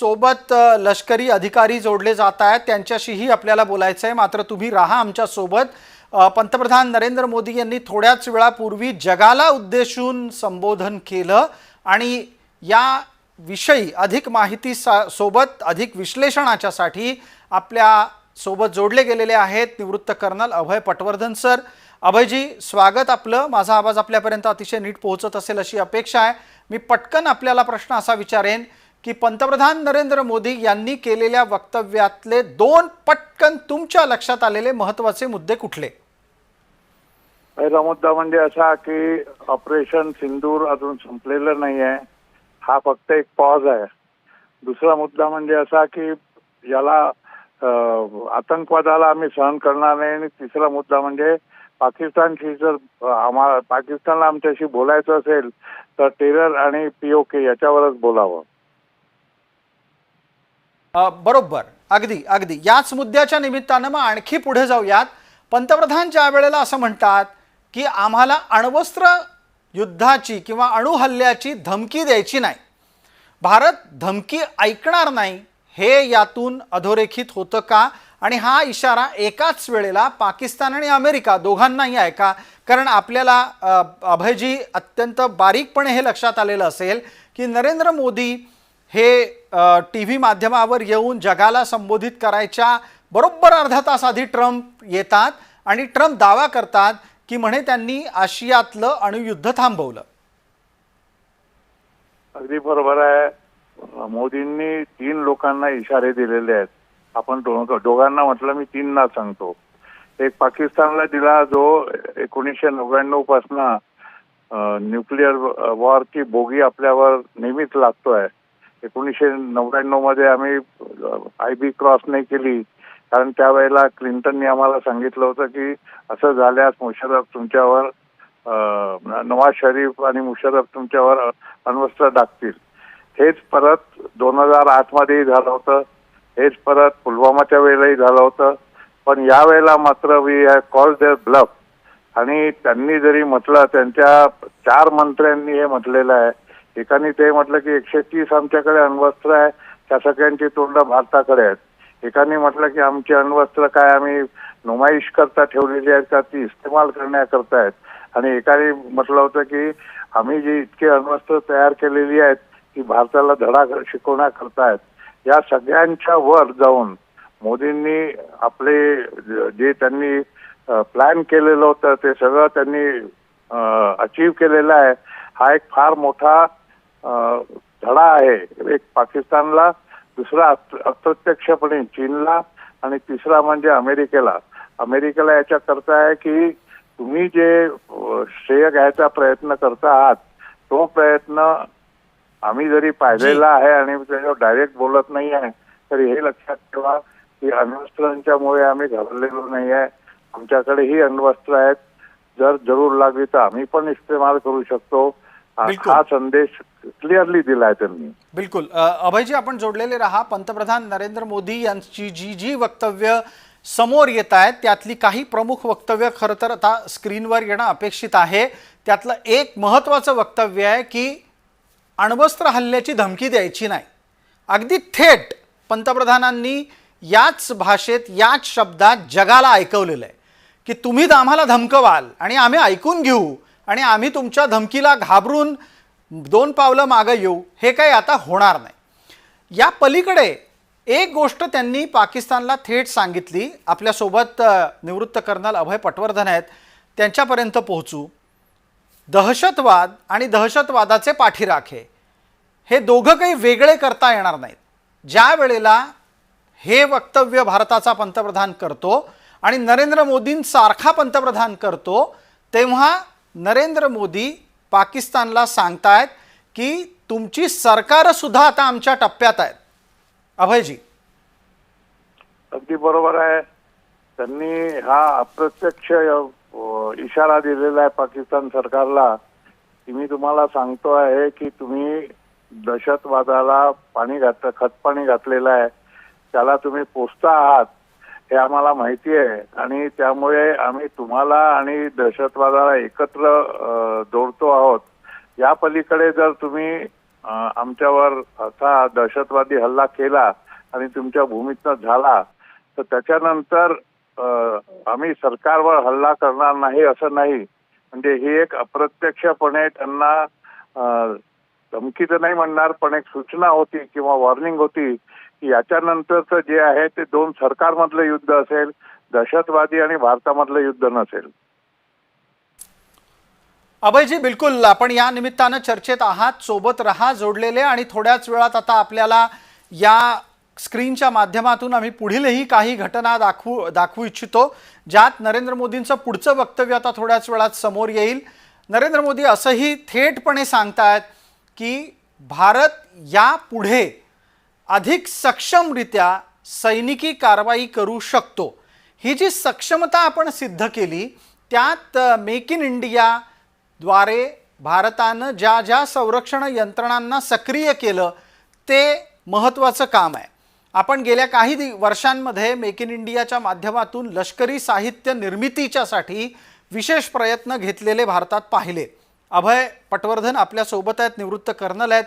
सोबत लष्करी अधिकारी जोडले जात आहेत. त्यांच्याशीही आपल्याला बोलायचं आहे मात्र तुम्ही राहा आमच्यासोबत पंतप्रधान नरेंद्र मोदी यांनी थोड्याच वेळापूर्वी जगाला उद्देशून संबोधन केलं आणि या विषयी अधिक माहिती सा सोबत अधिक विश्लेषणाच्यासाठी आपल्यासोबत जोडले गेलेले आहेत निवृत्त कर्नल अभय पटवर्धन सर. अभयजी स्वागत आपलं. माझा आवाज आपल्यापर्यंत अतिशय नीट पोहोचत असेल अशी अपेक्षा आहे. मी पटकन आपल्याला प्रश्न असा विचारेन की पंतप्रधान नरेंद्र मोदी यांनी केलेल्या वक्तव्यातले दोन पटकन तुमच्या लक्षात आलेले महत्त्वाचे मुद्दे कुठले? पहिला मुद्दा म्हणजे असा की ऑपरेशन सिंदूर अजून संपलेलं नाही आहे हा फक्त एक पॉज आहे. दुसरा मुद्दा म्हणजे असा की याला आतंकवादाला आम्ही सहन करणार नाही. आणि तिसरा मुद्दा म्हणजे पाकिस्तानशी जर आम्हाला पाकिस्तानला आमच्याशी बोलायचं असेल तर टेरर आणि पीओके याच्यावरच बोलावं. बरोबर. अगदी अगदी. याच मुद्द्याच्या निमित्तानं मग आणखी पुढे जाऊयात. पंतप्रधान ज्या वेळेला असं म्हणतात की आम्हाला अण्वस्त्र युद्धाची किंवा अणुहल्ल्याची धमकी द्यायची नाही. भारत धमकी ऐकणार नाही. हे यातून अधोरेखित होतं का? आणि हा इशारा एकाच वेळेला पाकिस्तान आणि अमेरिका दोघांनाही आहे का? कारण आपल्याला अभयजी अत्यंत बारीकपणे हे लक्षात आलेलं असेल की नरेंद्र मोदी हे टी व्ही माध्यमावर येऊन जगाला संबोधित करायच्या बरोबर अर्धा तास आधी ट्रम्प येतात आणि ट्रम्प दावा करतात की म्हणे त्यांनी आशियातलं अणुयुद्ध थांबवलं. अगदी बरोबर आहे. मोदींनी तीन लोकांना इशारे दिलेले आहेत. आपण दोघांना म्हटलं मी तीनना सांगतो. एक पाकिस्तानला दिला जो एकोणीसशे नव्याण्णव पासनं न्यूक्लिअर वॉरची बोगी आपल्यावर नेहमीच लागतोय. एकोणीसशे नव्याण्णवमध्ये आम्ही आय बी क्रॉस नाही केली. कारण त्यावेळेला क्लिंटननी आम्हाला सांगितलं होतं की असं झाल्यास मुशर्रफ तुमच्यावर नवाज शरीफ आणि मुशर्रफ तुमच्यावर अण्वस्त्र टाकतील. हेच परत दोन हजार आठ मध्येही झालं होतं. हेच परत पुलवामाच्या वेळेलाही झालं होतं. पण यावेळेला मात्र we have call their bluff. आणि त्यांनी जरी म्हटलं त्यांच्या चार मंत्र्यांनी हे म्हटलेलं आहे. एकाने ते म्हटलं की एकशे तीस आमच्याकडे अण्वस्त्र आहे त्या सगळ्यांची तोंड भारताकडे आहेत. एकाने म्हटलं की आमची अण्वस्त्र काय आम्ही नुमाईश करता ठेवलेली आहेत का ती इस्तेमाल करण्याकरता आहेत. आणि एकाने म्हटलं होतं की आम्ही जी इतके अण्वस्त्र तयार केलेली आहेत ती भारताला धडा शिकवण्याकरता आहेत. या सगळ्यांच्या वर जाऊन मोदींनी आपले जे त्यांनी प्लॅन केलेलं होतं ते सगळं त्यांनी अचीव केलेलं आहे. हा एक फार मोठा धडा आहे. एक पाकिस्तानला दुसरा अप्र- अप्रत्यक्षपणे चीनला आणि तिसरा म्हणजे अमेरिकेला. अमेरिकेला याच्या करता आहे की तुम्ही जे श्रेय घ्यायचा प्रयत्न करता आहात तो प्रयत्न आम्ही जरी पाहिलेला आहे आणि त्याच्यावर डायरेक्ट बोलत नाही आहे तरी हे लक्षात ठेवा की अण्वस्त्रांच्यामुळे आम्ही घाबरलेलो नाही आहे. आमच्याकडेही अण्वस्त्र आहेत. जर जरूर लागली तर आम्ही पण इस्तेमाल करू शकतो. हा बिलकुल. हा संदेश क्लिअरली दिलाय त्यांनी. बिलकुल. अ, अभयजी आपण जोडलेले राहा. पंतप्रधान नरेंद्र मोदी यांची जी जी वक्तव्य समोर येत आहेत त्यातली काही प्रमुख वक्तव्य खरं तर आता स्क्रीनवर येणं अपेक्षित आहे. त्यातलं एक महत्त्वाचं वक्तव्य आहे की अण्वस्त्र हल्ल्याची धमकी द्यायची नाही. अगदी थेट पंतप्रधानांनी याच भाषेत याच शब्दात जगाला ऐकवलेलं आहे की तुम्ही आम्हाला धमकवाल आणि आम्ही ऐकून घेऊ. आणि आम्ही तुमच्या धमकीला घाबरून दोन पावलं मागं येऊ हे काही आता होणार नाही. या पलीकडे एक गोष्ट त्यांनी पाकिस्तानला थेट सांगितली आपल्यासोबत निवृत्त कर्नल अभय पटवर्धन आहेत त्यांच्यापर्यंत पोहोचू. दहशतवाद आणि दहशतवादाचे पाठीराखे हे दोघं काही वेगळे करता येणार नाहीत. ज्या वेळेला हे वक्तव्य भारताचा पंतप्रधान करतो आणि नरेंद्र मोदींसारखा पंतप्रधान करतो तेव्हा नरेंद्र मोदी पाकिस्तानला सांगतायत की तुमची सरकारसुद्धा आता आमच्या टप्प्यात आहेत. अभयजी. अगदी बरोबर आहे. त्यांनी हा अप्रत्यक्ष इशारा दिलेला आहे पाकिस्तान सरकारला. की मी तुम्हाला सांगतो आहे की तुम्ही दहशतवादाला पाणी घात खतपाणी घातलेलं आहे. त्याला तुम्ही पोचता आहात. हे आम्हाला माहिती आहे. आणि त्यामुळे आम्ही तुम्हाला आणि दहशतवादाला एकत्र जोडतो आहोत. या पलीकडे जर तुम्ही आमच्यावर असा दहशतवादी हल्ला केला आणि तुमच्या भूमीतनं झाला तर त्याच्यानंतर आम्ही सरकारवर हल्ला करणार नाही असं नाही. म्हणजे ही एक अप्रत्यक्षपणे त्यांना धमकी तर नाही म्हणणार पण एक सूचना होती किंवा वॉर्निंग होती याच्यानंतरचं जे आहे ते दोन सरकारमधलं युद्ध असेल दहशतवादी आणि भारतामधलं युद्ध नसेल. अभयजी बिलकुल. आपण या निमित्तानं चर्चेत आहात सोबत रहा जोडलेले आणि थोड्याच वेळात आता आपल्याला या स्क्रीनच्या माध्यमातून आम्ही पुढीलही काही घटना दाखवू दाखवू इच्छितो ज्यात नरेंद्र मोदींचं पुढचं वक्तव्य आता थोड्याच वेळात समोर येईल. नरेंद्र मोदी असंही थेटपणे सांगतायत की भारत यापुढे अधिक सक्षमरित्या सैनिकी कारवाई करू शकतो. ही जी सक्षमता आपण सिद्ध केली त्यात मेक इन इंडियाद्वारे भारतानं ज्या ज्या संरक्षण यंत्रणांना सक्रिय केलं ते महत्त्वाचं काम आहे. आपण गेल्या काही दि वर्षांमध्ये मेक इन इंडियाच्या माध्यमातून लष्करी साहित्य निर्मितीच्यासाठी विशेष प्रयत्न घेतलेले भारतात पाहिले. अभय पटवर्धन आपल्यासोबत आहेत निवृत्त कर्नल आहेत.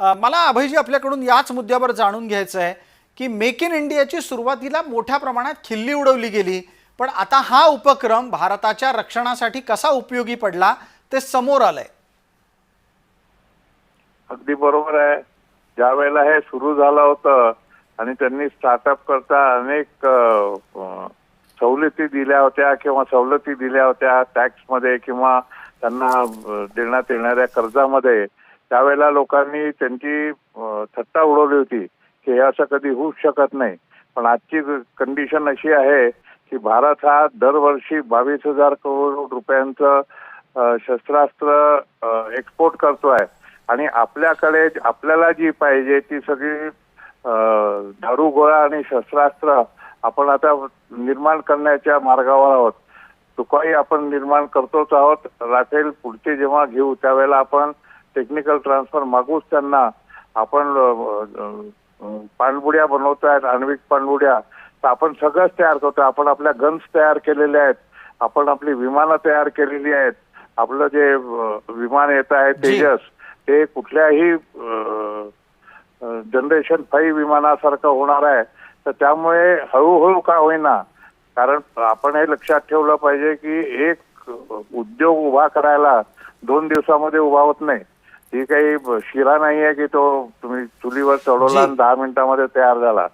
मला अभयजी आपल्याकडून याच मुद्द्यावर जाणून घ्यायचं आहे की मेक इन इंडियाची सुरुवातीला मोठ्या प्रमाणात खिल्ली उडवली गेली पण आता हा उपक्रम भारताच्या रक्षणासाठी कसा उपयोगी पडला ते समोर आलंय. अगदी बरोबर आहे. ज्या वेळेला हे सुरू झालं होतं आणि त्यांनी स्टार्टअप करता अनेक सवलती दिल्या होत्या किंवा सवलती दिल्या होत्या टॅक्समध्ये किंवा त्यांना देण्यात येणाऱ्या कर्जामध्ये त्यावेळेला लोकांनी त्यांची थट्टा उडवली होती की हे असं कधी होऊच शकत नाही. पण आजची कंडिशन अशी आहे की भारत हा दरवर्षी बावीस हजार करोड रुपयांचं शस्त्रास्त्र एक्सपोर्ट करतोय. आणि आपल्याकडे आपल्याला जी पाहिजे ती सगळी अ, दारू गोळा आणि शस्त्रास्त्र आपण आता निर्माण करण्याच्या मार्गावर आहोत. तुकाही आपण निर्माण करतोच आहोत. राफेल पुढचे जेव्हा घेऊ त्यावेळेला आपण टेक्निकल ट्रान्सफर मागूच त्यांना. आपण पाणबुड्या बनवतायत आण्विक पाणबुड्या. तर आपण सगळंच तयार करतोय. आपण आपल्या गन्स तयार केलेल्या आहेत. आपण आपली विमानं तयार केलेली आहेत. आपलं जे विमान येत आहे. तेजस ते कुठल्याही जनरेशन फाईव्ह विमानासारखं होणार आहे. तर त्यामुळे हळूहळू का होईना कारण आपण हे लक्षात ठेवलं पाहिजे की एक उद्योग उभा करायला दोन दिवसामध्ये उभा होत नाही. ही काही शिरा नाही आहे की तो तुम्ही चुलीवर चढवला. आणि दहा मिनिटामध्ये तयार झाला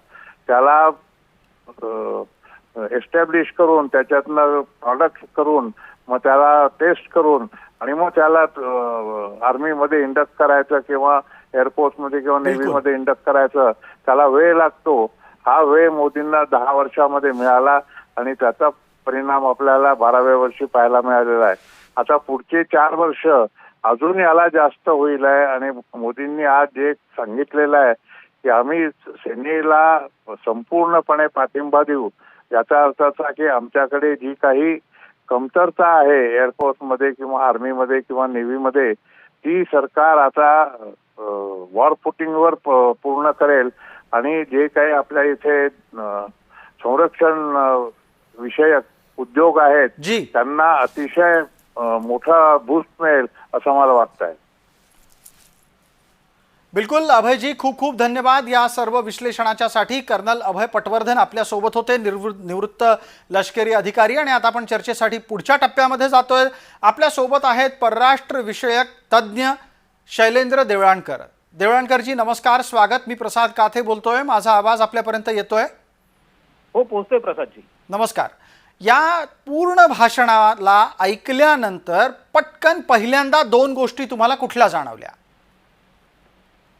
त्याला एस्टॅब्लिश करून त्याच्यातनं प्रॉडक्ट करून मग त्याला टेस्ट करून आणि मग त्याला आर्मीमध्ये इंडक्ट करायचं किंवा एअरफोर्समध्ये किंवा. नेव्हीमध्ये इंडक्ट करायचं त्याला वेळ लागतो हा वेळ मोदींना दहा वर्षामध्ये मिळाला आणि त्याचा परिणाम आपल्याला बाराव्या वर्षी पाहायला मिळालेला आहे आता पुढचे चार वर्ष अजून याला जास्त होईल आहे. आणि मोदींनी आज जे सांगितलेलं आहे की आम्ही सेनेला संपूर्णपणे पाठिंबा देऊ. याचा अर्थ असा की आमच्याकडे जी काही कमतरता आहे एअरफोर्समध्ये किंवा आर्मीमध्ये किंवा नेव्हीमध्ये ती सरकार आता वॉर फुटिंगवर पूर्ण करेल. आणि जे काही आपल्या इथे संरक्षण विषयक उद्योग आहेत त्यांना अतिशय मोठा बूस्ट मिळेल असं मला वाटतंय. बिलकुल अभयजी खूप खूप धन्यवाद या सर्व विश्लेषणाच्यासाठी कर्नल अभय पटवर्धन आपल्यासोबत होते निर्वृ निवृत्त लष्करी अधिकारी. आणि आता आपण चर्चेसाठी पुढच्या टप्प्यामध्ये जातोय. आपल्यासोबत आहेत परराष्ट्र विषयक तज्ज्ञ शैलेंद्र देवळाणकर. देवळाणकरजी नमस्कार स्वागत. मी प्रसाद काथे बोलतोय. माझा आवाज आपल्यापर्यंत येतोय? हो पोहोचतोय प्रसादजी. नमस्कार. या पूर्ण भाषणाला ऐकल्यानंतर पटकन पहिल्यांदा दोन गोष्टी तुम्हाला कुठल्या जाणवल्या?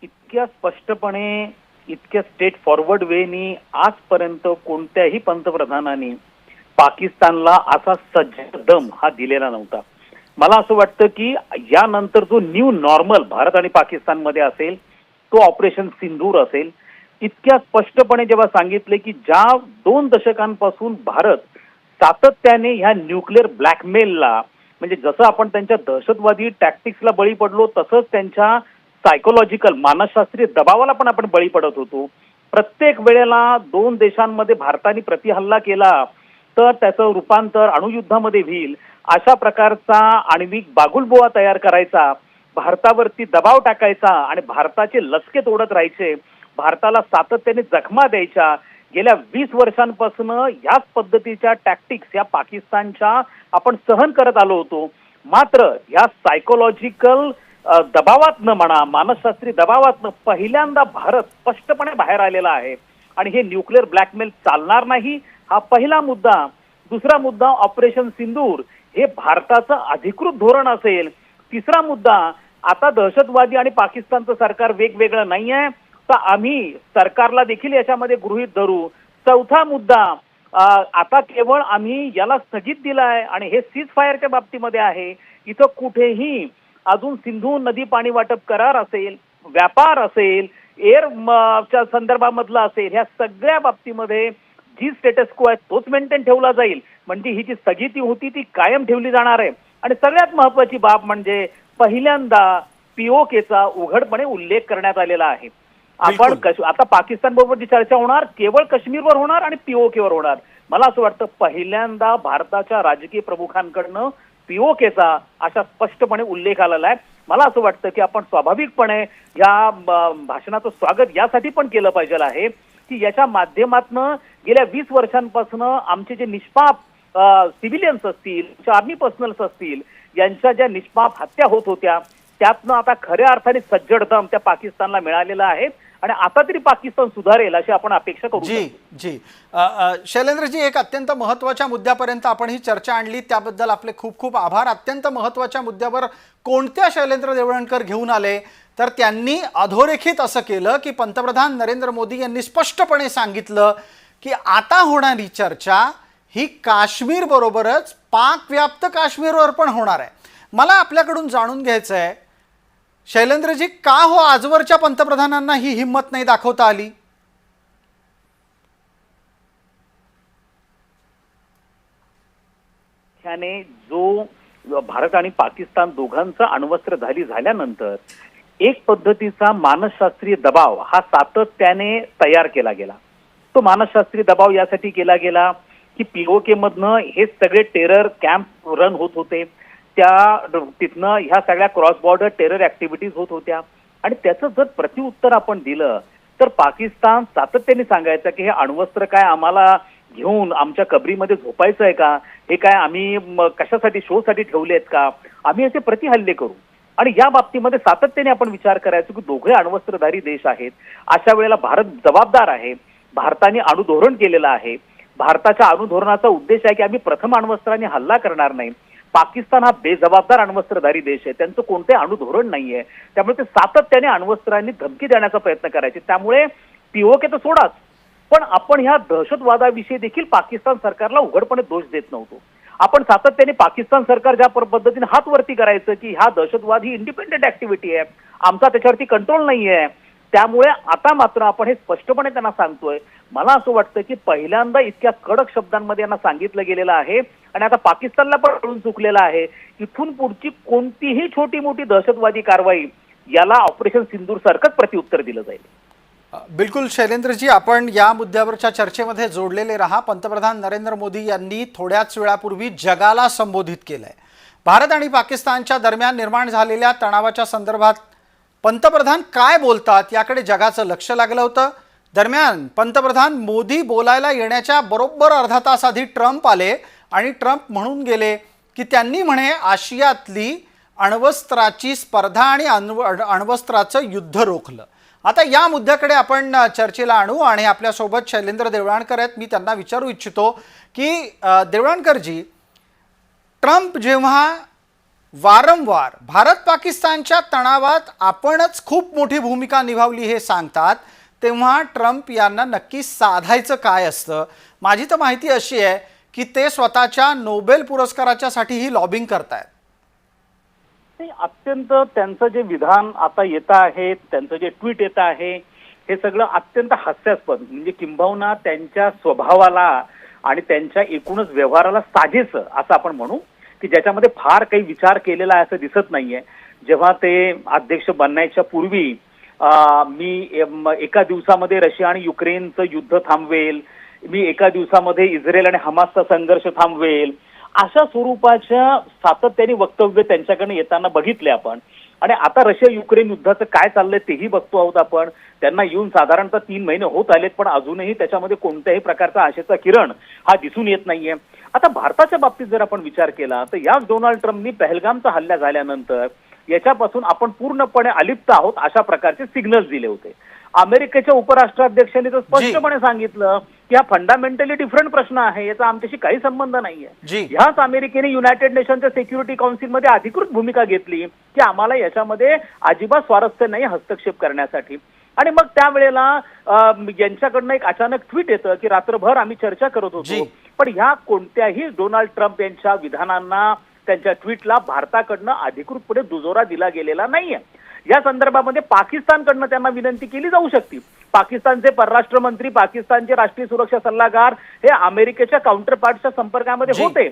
इतक्या स्पष्टपणे इतक्या स्टेट फॉरवर्ड वेनी आजपर्यंत कोणत्याही पंतप्रधानांनी पाकिस्तानला असा सज्ज दम हा दिलेला नव्हता. मला असं वाटतं की यानंतर जो न्यू नॉर्मल भारत आणि पाकिस्तानमध्ये असेल तो ऑपरेशन सिंदूर असेल इतक्या स्पष्टपणे जेव्हा सांगितले की ज्या दोन दशकांपासून भारत सातत्याने ह्या न्यूक्लिअर ब्लॅकमेलला म्हणजे जसं आपण त्यांच्या दहशतवादी टॅक्टिक्सला बळी पडलो तसंच त्यांच्या सायकोलॉजिकल मानसशास्त्रीय दबावाला पण आपण बळी पडत होतो. प्रत्येक वेळेला दोन देशांमध्ये भारताने प्रतिहल्ला केला तर त्याचं रूपांतर अणुयुद्धामध्ये होईल. अशा प्रकारचा आण्विक बागुलबोवा तयार करायचा भारतावरती दबाव टाकायचा आणि भारताचे लचके तोडत राहायचे. भारताला सातत्याने जखमा द्यायच्या. गेल्या वीस वर्षांपासून याच पद्धतीच्या टॅक्टिक्स या पाकिस्तानच्या आपण सहन करत आलो होतो. मात्र या सायकोलॉजिकल दबावातनं म्हणा मानसशास्त्री दबावातनं पहिल्यांदा भारत स्पष्टपणे बाहेर आलेला आहे. आणि हे न्यूक्लिअर ब्लॅकमेल चालणार नाही हा पहिला मुद्दा. दुसरा मुद्दा ऑपरेशन सिंदूर हे भारताचं अधिकृत धोरण असेल. तिसरा मुद्दा आता दहशतवादी आणि पाकिस्तानचं सरकार वेगवेगळं नाही आहे तर आम्ही सरकारला देखील याच्यामध्ये गृहीत धरू. चौथा मुद्दा आता केवळ आम्ही याला स्थगित दिलाय आणि हे सीज फायरच्या बाबतीमध्ये आहे. इथं कुठेही अजून सिंधू नदी पाणी वाटप करार असेल व्यापार असेल एअर च्या संदर्भामधला असेल ह्या सगळ्या बाबतीमध्ये जी स्टेटस को आहे तोच मेंटेन ठेवला जाईल. म्हणजे ही जी स्थगिती होती ती कायम ठेवली जाणार आहे. आणि सगळ्यात महत्वाची बाब म्हणजे पहिल्यांदा पीओकेचा उघडपणे उल्लेख करण्यात आलेला आहे. आपण आता पाकिस्तान बरोबर जी चर्चा होणार केवळ काश्मीरवर होणार आणि पीओकेवर होणार. मला असं वाटतं पहिल्यांदा भारताच्या राजकीय प्रमुखांकडनं पीओकेचा अशा स्पष्टपणे उल्लेख आलेला आहे. मला असं वाटतं की आपण स्वाभाविकपणे या भाषणाचं स्वागत यासाठी पण केलं पाहिजे आहे की याच्या माध्यमातनं गेल्या वीस वर्षांपासून आमचे जे निष्पाप सिव्हिलियन्स असतील आर्मी पर्सनल्स असतील यांच्या ज्या निष्पाप हत्या होत होत्या त्यातनं आता खऱ्या अर्थाने सज्जड दम त्या पाकिस्तानला मिळालेला आहे. आणि आता तरी पाकिस्तान सुधारेल अशी आपण अपेक्षा करू जी. जी. शैलेंद्रजी एक अत्यंत महत्त्वाच्या मुद्द्यापर्यंत आपण ही चर्चा आणली. त्याबद्दल आपले खूप खूप आभार. अत्यंत महत्त्वाच्या मुद्द्यावर कोणत्या शैलेंद्र देवळणकर घेऊन आले? तर त्यांनी अधोरेखित असं केलं की पंतप्रधान नरेंद्र मोदी यांनी स्पष्टपणे सांगितलं की आता होणारी चर्चा ही काश्मीर बरोबरच पाक व्याप्त काश्मीरवर पण होणार आहे. मला आपल्याकडून जाणून घ्यायचं आहे शैलेंद्रजी का हो आजवरच्या पंतप्रधानांना ही हिंमत नाही दाखवता आली? ह्याने जो भारत आणि पाकिस्तान दोघांचं अण्वस्त्रधारी झाल्यानंतर एक पद्धतीचा मानसशास्त्रीय दबाव हा सातत्याने तयार केला गेला. तो मानसशास्त्रीय दबाव यासाठी केला गेला की पीओके मधनं हे सगळे टेरर कॅम्प रन होत होते. त्या तिथनं ह्या सगळ्या क्रॉस बॉर्डर टेरर ऍक्टिव्हिटीज होत होत्या. आणि त्याचं जर प्रतिउत्तर आपण दिलं तर पाकिस्तान सातत्याने सांगायचं की हे अण्वस्त्र काय आम्हाला घेऊन आमच्या कबरीमध्ये झोपायचं आहे का? हे काय आम्ही कशासाठी शोसाठी ठेवले आहेत का? आम्ही असे प्रतिहल्ले करू. आणि या बाबतीमध्ये सातत्याने आपण विचार करायचो की दोघे अण्वस्त्रधारी देश आहेत. अशा वेळेला भारत जबाबदार आहे. भारताने अणुधोरण केलेलं आहे. भारताच्या अणुधोरणाचा उद्देश आहे की आम्ही प्रथम अण्वस्त्राने हल्ला करणार नाही. पाकिस्तान हा बेजबाबदार अण्वस्त्रधारी देश आहे. त्यांचं कोणते अणुधोरण नाहीये. त्यामुळे ते सातत्याने अण्वस्त्रांनी धमकी देण्याचा प्रयत्न करायचे. त्यामुळे पीओके तर सोडाच. पण आपण ह्या दहशतवादाविषयी देखील पाकिस्तान सरकारला उघडपणे दोष देत नव्हतो. आपण सातत्याने पाकिस्तान सरकार ज्या पद्धतीने हात वरती करायचं की हा दहशतवाद ही इंडिपेंडेंट ऍक्टिव्हिटी आहे. आमचा त्याच्यावरती कंट्रोल नाही आहे त्यामुळे आता मात्र आपण हे स्पष्टपणे त्यांना सांगतोय. मला असं वाटतं की पहिल्यांदा इतक्या कडक शब्दांमध्ये यांना सांगितलं गेलेलं आहे आणि आता पाकिस्तानला पण कळून चुकलेलं आहे. इथून पुढची कोणतीही छोटी मोठी दहशतवादी कारवाई याला ऑपरेशन सिंदूर सारखंच प्रत्युत्तर दिलं जाईल. बिलकुल शैलेंद्रजी आपण या मुद्द्यावरच्या चर्चेमध्ये जोडलेले राहा. पंतप्रधान नरेंद्र मोदी यांनी थोड्याच वेळापूर्वी जगाला संबोधित केलंय. भारत आणि पाकिस्तानच्या दरम्यान निर्माण झालेल्या तणावाच्या संदर्भात पंतप्रधान काय बोलतात याकडे जगाचं लक्ष लागलं होतं. दरम्यान पंतप्रधान मोदी बोलायला येण्याच्या बरोबर अर्धा तास आधी ट्रम्प आले आणि ट्रम्प म्हणून गेले की त्यांनी म्हणे आशियातली अण्वस्त्राची स्पर्धा आणि अण्व अण्वस्त्राचं युद्ध रोखलं. आता या मुद्द्याकडे आपण चर्चेला आणू आणि आपल्यासोबत शैलेंद्र देवळाणकर आहेत. मी त्यांना विचारू इच्छितो की देवळाणकरजी ट्रम्प जेव्हा वारंवार भारत पाकिस्तानच्या तणावात आपणच खूप मोठी भूमिका निभावली हे सांगतात तेव्हा ट्रम्प यांना नक्की साधायचं काय असतं? माझी तर माहिती अशी आहे की ते स्वतःच्या नोबेल पुरस्काराच्यासाठी ही लॉबिंग करतायत. ते अत्यंत त्यांचं जे विधान आता येत आहे त्यांचं जे ट्विट येत आहे हे सगळं अत्यंत हास्यास्पद. म्हणजे किंबहुना त्यांच्या स्वभावाला आणि त्यांच्या एकूणच व्यवहाराला साजेस असं आपण म्हणू की ज्याच्यामध्ये फार काही विचार केलेला आहे असं दिसत नाहीये. जेव्हा ते अध्यक्ष बनण्याच्या पूर्वी मी एका दिवसामध्ये रशिया आणि युक्रेनचं युद्ध थांबवेल मी एका दिवसामध्ये इस्रायल आणि हमासचा संघर्ष थांबवेल अशा स्वरूपाच्या सातत्याने वक्तव्य त्यांच्याकडे येताना बघितले आपण. आणि आता रशिया युक्रेन युद्धाचं काय चाललंय तेही बघतो आहोत आपण. त्यांना येऊन साधारणतः तीन महिने होत आलेत पण अजूनही त्याच्यामध्ये कोणत्याही प्रकारचा आशेचा किरण हा दिसून येत नाहीये. आता भारताच्या बाबतीत जर आपण विचार केला तर याच डोनाल्ड ट्रम्पनी पहलगामचा हल्ला झाल्यानंतर याच्यापासून आपण पूर्णपणे अलिप्त आहोत अशा प्रकारचे सिग्नल्स दिले होते. अमेरिकेच्या उपराष्ट्राध्यक्षांनी तर स्पष्टपणे सांगितलं की हा फंडामेंटली डिफरंट प्रश्न आहे याचा आमच्याशी काही संबंध नाहीये. ह्याच अमेरिकेने युनायटेड नेशनच्या सिक्युरिटी काउन्सिलमध्ये अधिकृत भूमिका घेतली की आम्हाला याच्यामध्ये अजिबात स्वारस्य नाही हस्तक्षेप करण्यासाठी. आणि मग त्यावेळेला यांच्याकडनं एक अचानक ट्विट येतं की रात्रभर आम्ही चर्चा करत. होतो पण ह्या कोणत्याही डोनाल्ड ट्रम्प यांच्या विधानांना त्यांच्या ट्विटला भारताकडनं अधिकृतपणे दुजोरा दिला गेलेला नाहीये या संदर्भामध्ये पाकिस्तानकडनं त्यांना विनंती केली जाऊ शकते पाकिस्तानचे परराष्ट्र मंत्री पाकिस्तानचे राष्ट्रीय सुरक्षा सल्लागार हे अमेरिकेच्या काउंटर पार्टच्या संपर्कामध्ये. होते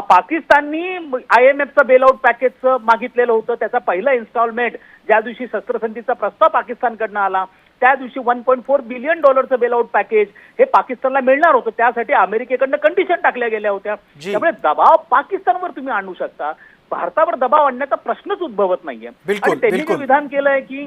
पाकिस्ताननी आय एम एफचं बेलआउट पॅकेजचं मागितलेलं होतं त्याचा पहिला इन्स्टॉलमेंट ज्या दिवशी शस्त्रसंधीचा प्रस्ताव पाकिस्तानकडनं आला त्या दिवशी वन पॉईंट फोर बिलियन डॉलरचं बेलआउट पॅकेज हे पाकिस्तानला मिळणार होतं त्यासाठी अमेरिकेकडनं कंडिशन टाकल्या गेल्या होत्या. त्यामुळे दबाव पाकिस्तानवर तुम्ही आणू शकता भारतावर दबाव आणण्याचा प्रश्नच उद्भवत नाहीये आणि त्यांनी जे. विधान केलंय की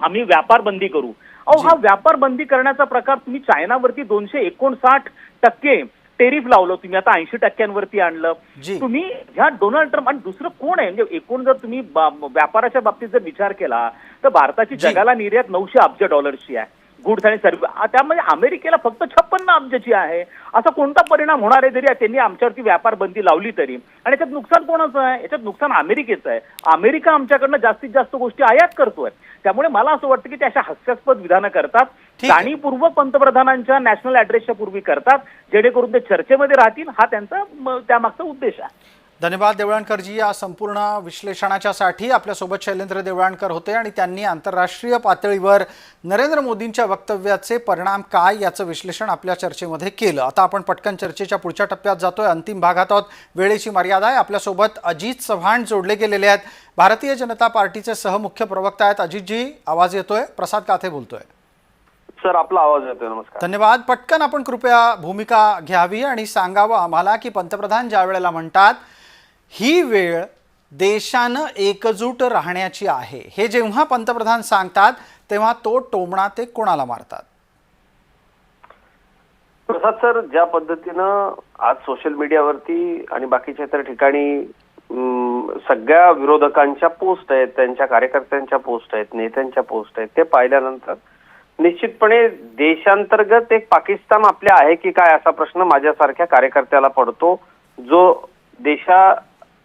आम्ही व्यापार बंदी करू अहो. हा व्यापार बंदी करण्याचा प्रकार तुम्ही चायनावरती दोनशे एकोणसाठ टक्के टेरिफ लावलं तुम्ही आता ऐंशी टक्क्यांवरती आणलं. तुम्ही ह्या डोनाल्ड ट्रम्प आणि दुसरं कोण आहे म्हणजे एकूण जर तुम्ही व्यापाराच्या बाबतीत जर विचार केला तर भारताची. जगाला निर्यात नऊशे अब्ज डॉलर्सची आहे गुड्स आणि सर्व्हिस त्यामध्ये अमेरिकेला फक्त छप्पन्न अब्जची आहे. असा कोणता परिणाम होणार आहे जरी त्यांनी आमच्यावरती व्यापार बंदी लावली तरी. आणि याच्यात नुकसान कोणाचं आहे? याच्यात नुकसान अमेरिकेचं आहे. अमेरिका आमच्याकडनं जास्तीत जास्त गोष्टी आयात करतोय. त्यामुळे मला असं वाटतं की त्या अशा हास्यास्पद विधानं करतात. जाणीवपूर्वक पंतप्रधानांच्या नॅशनल ऍड्रेसच्या पूर्वी करतात. जेणेकरून ते चर्चेमध्ये राहतील. हा त्यांचा त्यामागचा उद्देश आहे. धन्यवाद देवळणकरजी या संपूर्ण विश्लेषणाच्यासाठी. आपल्यासोबत शैलेंद्र देवळणकर होते आणि त्यांनी आंतरराष्ट्रीय पातळीवर नरेंद्र मोदींच्या वक्तव्याचे परिणाम काय याचं विश्लेषण आपल्या चर्चेमध्ये केलं. आता आपण पटकन चर्चेच्या पुढच्या टप्प्यात जातोय. अंतिम भागात आहोत. वेळेची मर्यादा आहे. आपल्यासोबत अजित चव्हाण जोडले गेलेले आहेत. भारतीय जनता पार्टीचे सहमुख्य प्रवक्ता आहेत अजितजी आवाज येतोय. प्रसाद काथे बोलतोय. सर आपला आवाज येतोय. नमस्कार. धन्यवाद. पटकन आपण कृपया भूमिका घ्यावी आणि सांगावं आम्हाला की पंतप्रधान ज्या वेळेला म्हणतात ही वेळ देशानं एकजूट राहण्याची आहे. हे जेव्हा पंतप्रधान सांगतात तेव्हा तो टोमणा ते कोणाला मारतात? प्रसाद सर ज्या पद्धतीनं आज सोशल मीडियावरती आणि बाकीच्या इतर ठिकाणी सगळ्या विरोधकांच्या पोस्ट आहेत त्यांच्या कार्यकर्त्यांच्या पोस्ट आहेत नेत्यांच्या पोस्ट आहेत ते पाहिल्यानंतर निश्चितपणे देशांतर्गत एक पाकिस्तान आपल्या आहे की काय असा प्रश्न माझ्यासारख्या कार्यकर्त्याला पडतो जो देशा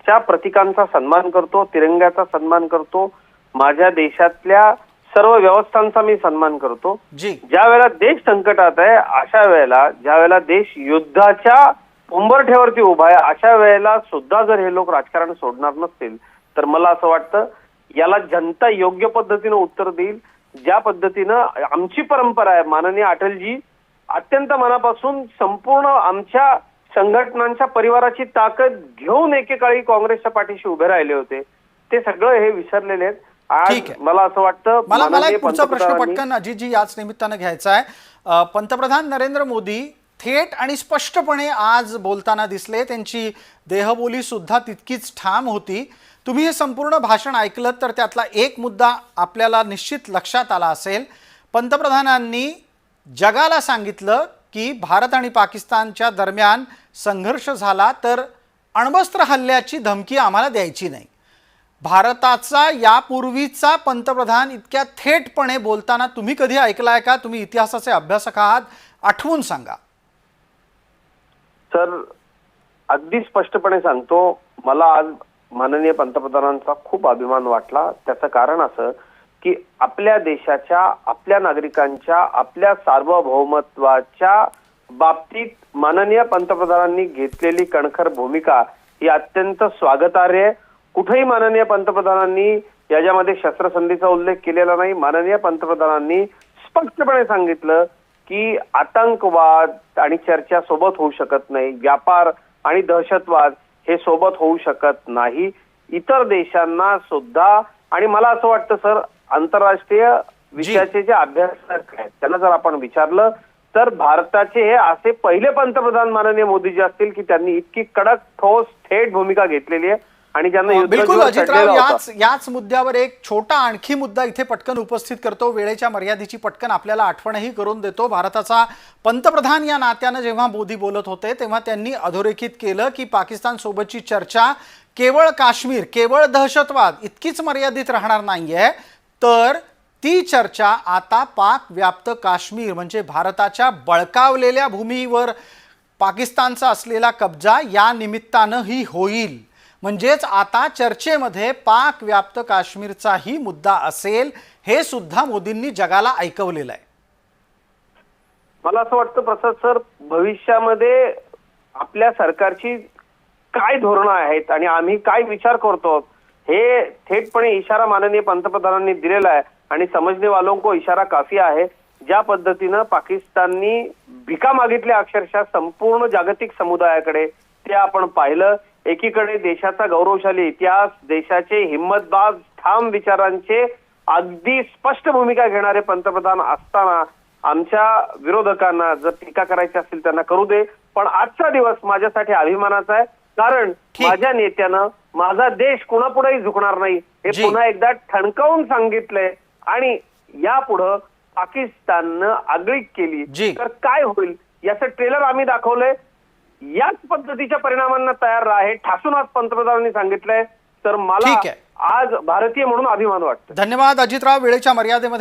देशाच्या प्रतीकांचा सन्मान करतो तिरंग्याचा सन्मान करतो माझ्या देशातल्या सर्व व्यवस्थांचा मी सन्मान करतो. जी. ज्या वेळेला देश संकटात आहे अशा वेळेला ज्या वेळेला देश युद्धाच्या उंबरठ्यावरती उभा आहे अशा वेळेला सुद्धा जर हे लोक राजकारण सोडणार नसतील तर मला असं वाटतं याला जनता योग्य पद्धतीनं उत्तर देईल. ज्या पद्धतीनं आमची परंपरा आहे माननीय अटलजी अत्यंत मनापासून संपूर्ण आमच्या संघटनांच्या परिवाराची ताकद घेऊन एकेकाळी काँग्रेसच्या पाठीशी उभे राहिले होते. ते सगळं हे विसरलेले आहेत. आज ठीक आहे. मला असं वाटतं मला मला एक पुढचा प्रश्न पटकन अजितजी याच निमित्तानं घ्यायचा आहे. पंतप्रधान नरेंद्र मोदी थेट आणि स्पष्टपणे आज बोलताना दिसले. त्यांची देहबोली सुद्धा तितकीच ठाम होती. तुम्ही हे संपूर्ण भाषण ऐकलं तर त्यातला एक मुद्दा आपल्याला निश्चित लक्षात आला असेल. पंतप्रधानांनी जगाला सांगितलं की भारत आणि पाकिस्तानच्या दरम्यान संघर्ष झाला तर अण्वस्त्र हल्ल्याची धमकी आम्हाला द्यायची नाही. भारताचा यापूर्वीचा पंतप्रधान इतक्या थेटपणे बोलताना तुम्ही कधी ऐकलाय का? तुम्ही इतिहासाचे अभ्यासक आहात. आठवून सांगा. सर अगदी स्पष्टपणे सांगतो. मला आज माननीय पंतप्रधानांचा खूप अभिमान वाटला. त्याचं कारण असं की आपल्या देशाच्या आपल्या नागरिकांच्या आपल्या सार्वभौमत्वाच्या बाबतीत माननीय पंतप्रधानांनी घेतलेली कणखर भूमिका ही अत्यंत स्वागतार्ह आहे. कुठेही माननीय पंतप्रधानांनी याच्यामध्ये शस्त्रसंधीचा उल्लेख केलेला नाही. माननीय पंतप्रधानांनी स्पष्टपणे सांगितलं की आतंकवाद आणि चर्चा सोबत होऊ शकत नाही. व्यापार आणि दहशतवाद हे सोबत होऊ शकत नाही. इतर देशांना सुद्धा आणि मला असं वाटतं सर आंतरराष्ट्रीय विषयाचे जे अभ्यासक आहेत त्यांना जर आपण विचारलं तर भारताचे हे असे पहिले पंतप्रधान माननीय मोदीजी असतील की त्यांनी इतकी कडक ठोस थेट भूमिका घेतलेली आहे आणि ज्यांना बिलकुल अजितराव. याच याच मुद्द्यावर एक छोटा आणखी मुद्दा इथे पटकन उपस्थित करतो. वेळेच्या मर्यादेची पटकन आपल्याला आठवणही करून देतो. भारताचा पंतप्रधान या नात्यानं जेव्हा मोदी बोलत होते तेव्हा त्यांनी अधोरेखित केलं की पाकिस्तान सोबतची चर्चा केवळ काश्मीर केवळ दहशतवाद इतकीच मर्यादित राहणार नाहीये. तर ती चर्चा आता पाक व्याप्त काश्मीर म्हणजे भारताच्या बळकावलेल्या भूमीवर पाकिस्तानचा असलेला कब्जा या निमित्तानंही होईल. म्हणजेच आता चर्चेमध्ये पाक व्याप्त काश्मीरचाही मुद्दा असेल हे सुद्धा मोदींनी जगाला ऐकवलेलं आहे. मला असं वाटतं प्रसाद सर भविष्यामध्ये आपल्या सरकारची काय धोरणं आहेत आणि आम्ही काय विचार करतो? हे थेटपणे इशारा माननीय पंतप्रधानांनी दिलेला आहे आणि समजने वालों को इशारा काफी आहे. ज्या पद्धतीनं पाकिस्ताननी भिका मागितल्या अक्षरशः संपूर्ण जागतिक समुदायाकडे ते आपण पाहिलं. एकीकडे देशाचा गौरवशाली इतिहास देशाचे हिंमतबाज ठाम विचारांचे अगदी स्पष्ट भूमिका घेणारे पंतप्रधान असताना आमच्या विरोधकांना जर टीका करायची असेल त्यांना करू दे. पण आजचा दिवस माझ्यासाठी अभिमानाचा आहे. कारण. माझ्या नेत्यानं माझा देश कुणापुढेही झुकणार नाही. हे. पुन्हा एकदा ठणकावून सांगितलंय. आणि यापुढं पाकिस्ताननं आगळीक केली. तर काय होईल? याचं ट्रेलर आम्ही दाखवलंय. याच पद्धतीच्या परिणामांना तयार राहा हे ठासून आज पंतप्रधानांनी सांगितलंय. तर मला आहे. आज भारतीय म्हणून अभिमान वाटतो धन्यवाद अजितराव. वेळेच्या मर्यादेमध्ये